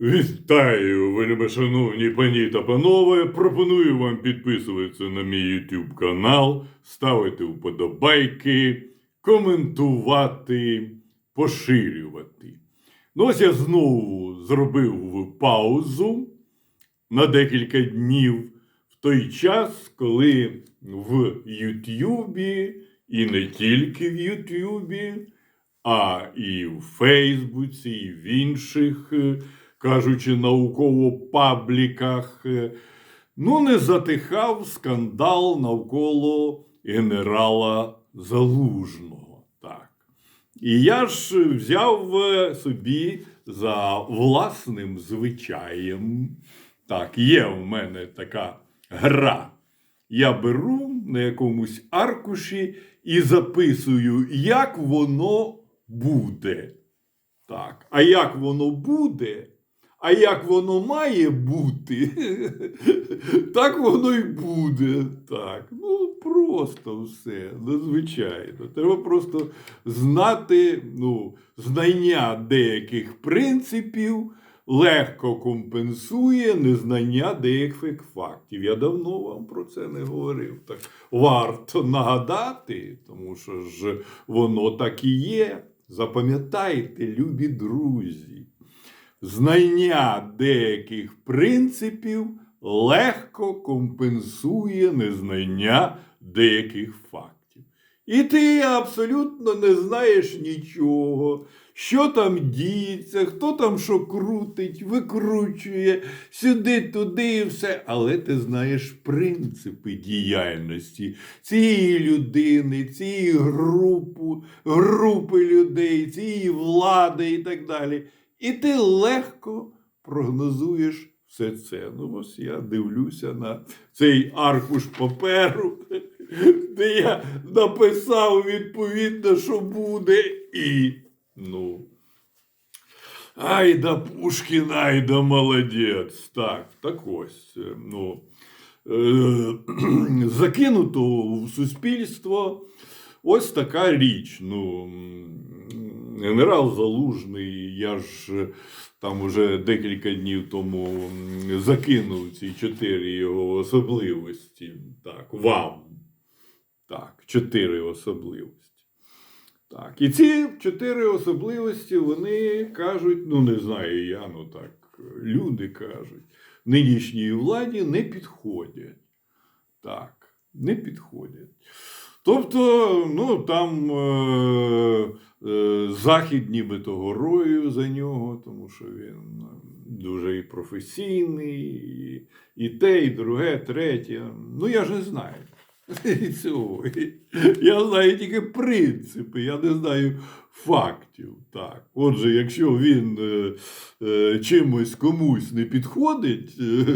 Вітаю, вельми шановні пані та панове. Пропоную вам підписуватися на мій YouTube канал, ставити вподобайки, коментувати, поширювати. Ну, ось я знову зробив паузу на декілька днів в той час, коли в Ютубі, і не тільки в Ютубі, а і в Фейсбуці, і в інших, е, кажучи, науково-пабліках. е, Ну, не затихав скандал навколо генерала Залужного. Так. І я ж взяв е, собі за власним звичаєм. Так, є в мене така гра. Я беру на якомусь аркуші і записую, як воно буде. Так. А як воно буде? А як воно має бути, так воно й буде. Так. Ну, просто все, надзвичайно. Треба просто знати, ну, знання деяких принципів легко компенсує незнання деяких фактів. Я давно вам про це не говорив. Так варто нагадати, тому що ж воно так і є. Запам'ятайте, любі друзі, знання деяких принципів легко компенсує незнання деяких фактів. І ти абсолютно не знаєш нічого, що там діється, хто там що крутить, викручує сюди, туди і все. Але ти знаєш принципи діяльності цієї людини, цієї групи, групи людей, цієї влади і так далі. І ти легко прогнозуєш все це. Ну, ось я дивлюся на цей аркуш паперу, де я написав відповідно, що буде, і ну. Ай да Пушкін, ай да молодець. Так, так ось. Ну, е, закинуто в суспільство ось така річ. Ну, генерал Залужний, я ж е, там уже декілька днів тому закинув ці чотири його особливості. Так, вам. Так, чотири особливості. Так, і ці чотири особливості вони кажуть, ну не знаю я, ну так, люди кажуть, нинішній владі не підходять. Так, не підходять. Тобто, ну там е, е, захід нібито горою за нього, тому що він е, дуже і професійний, і, і те, і друге, третє. Ну я ж не знаю. Цього. Я знаю тільки принципи, я не знаю фактів. Так. Отже, якщо він е, е, чимось комусь не підходить, е,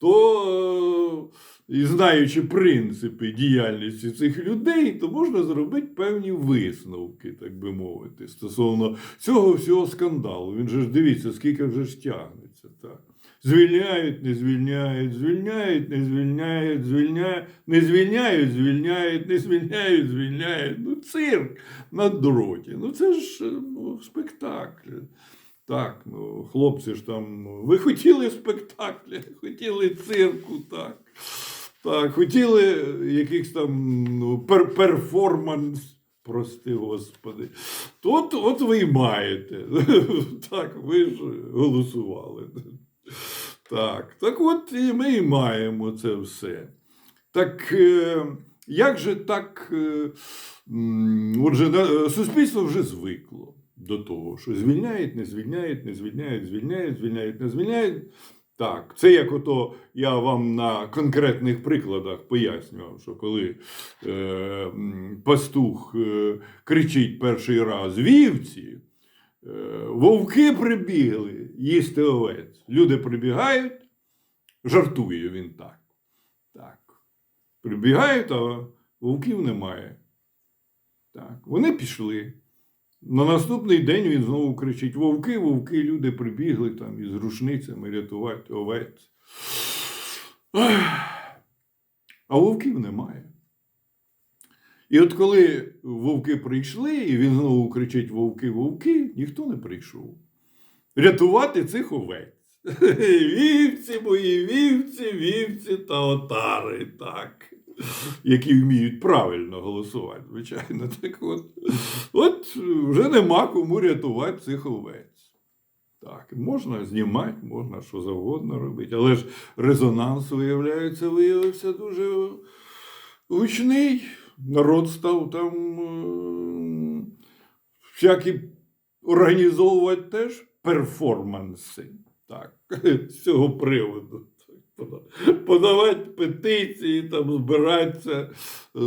то е, і знаючи принципи діяльності цих людей, то можна зробити певні висновки, так би мовити, стосовно цього всього скандалу. Він же ж дивіться, скільки вже ж тягнеться. Так. Звільняють, не звільняють, звільняють, не звільняють, звільняють, не звільняють, звільняють, не звільняють, звільняють. Ну, цирк на дроті. Ну, це ж ну, спектакль. Так, ну, хлопці ж там, ви хотіли спектакля, хотіли цирку, так. Так, хотіли якихось там ну, пер перформанс, прости господи. От, от ви й маєте. Так, ви ж голосували. Так, так от і ми і маємо це все. Так е, як же так? е, Отже, суспільство вже звикло до того, що звільняють, не звільняють, не звільняють, звільняють, звільняють, не звільняють. Так, це як ото я вам на конкретних прикладах пояснював, що коли е, пастух е, кричить перший раз вівці, е, вовки прибігли їсти овець. Люди прибігають, жартує він так. Так. Прибігають, а вовків немає. Так. Вони пішли. На наступний день він знову кричить: Вовки, вовки, люди прибігли там із рушницями рятувати овець. А вовків немає. І от коли вовки прийшли, і він знову кричить: Вовки, вовки, ніхто не прийшов. рятувати цих овець. Вівці мої, вівці, вівці та отари, так. Які вміють правильно голосувати, звичайно. Так от, от вже нема кому рятувати цих овець. Так, можна знімати, можна що завгодно робити, але ж резонанс, виявляється, виявився дуже гучний. Народ став там е, всякі організовувати теж перформанси. Так, з цього приводу. Подавати петиції, там збиратися,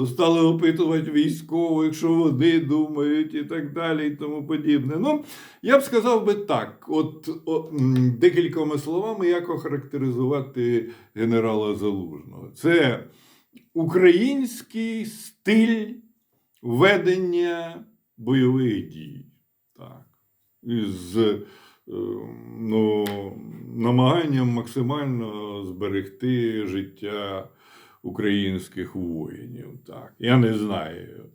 стали опитувати військових, що вони думають, і так далі, і тому подібне. Ну, я б сказав би так: от, о, м, декількома словами, як охарактеризувати генерала Залужного. Це український стиль ведення бойових дій. Так. Е, ну, намаганням максимально зберегти життя українських воїнів. Так. Я не знаю.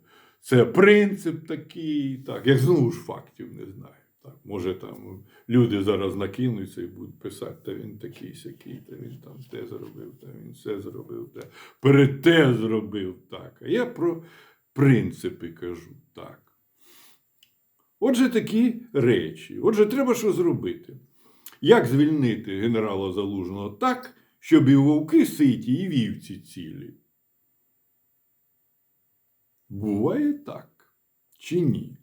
Це принцип такий, так. Я знову ж фактів не знаю. Так, може там люди зараз накинуться і будуть писати, та він такий сякий, та він там те зробив, та він це зробив, та перед те зробив так. А я про принципи кажу так. Отже, такі речі. Отже, треба що зробити. Як звільнити генерала Залужного так, щоб і вовки ситі, і вівці цілі? Буває так. Чи ні?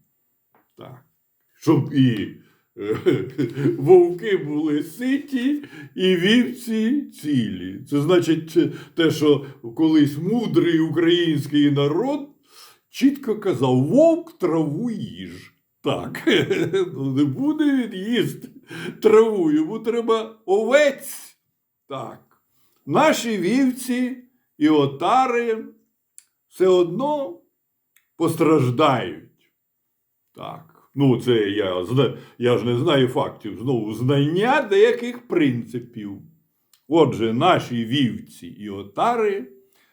Так. Щоб і е, вовки були ситі, і вівці цілі. Це значить те, що колись мудрий український народ чітко казав: вовк траву їж. Так, ну не буде він їсти траву, йому треба овець. Так. Наші вівці і отари все одно постраждають. Так. Ну, це я, я ж не знаю фактів, знову знання деяких принципів. Отже, наші вівці і отари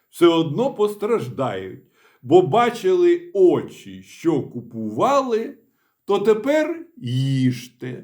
все одно постраждають, бо бачили очі, що купували, то тепер їжте.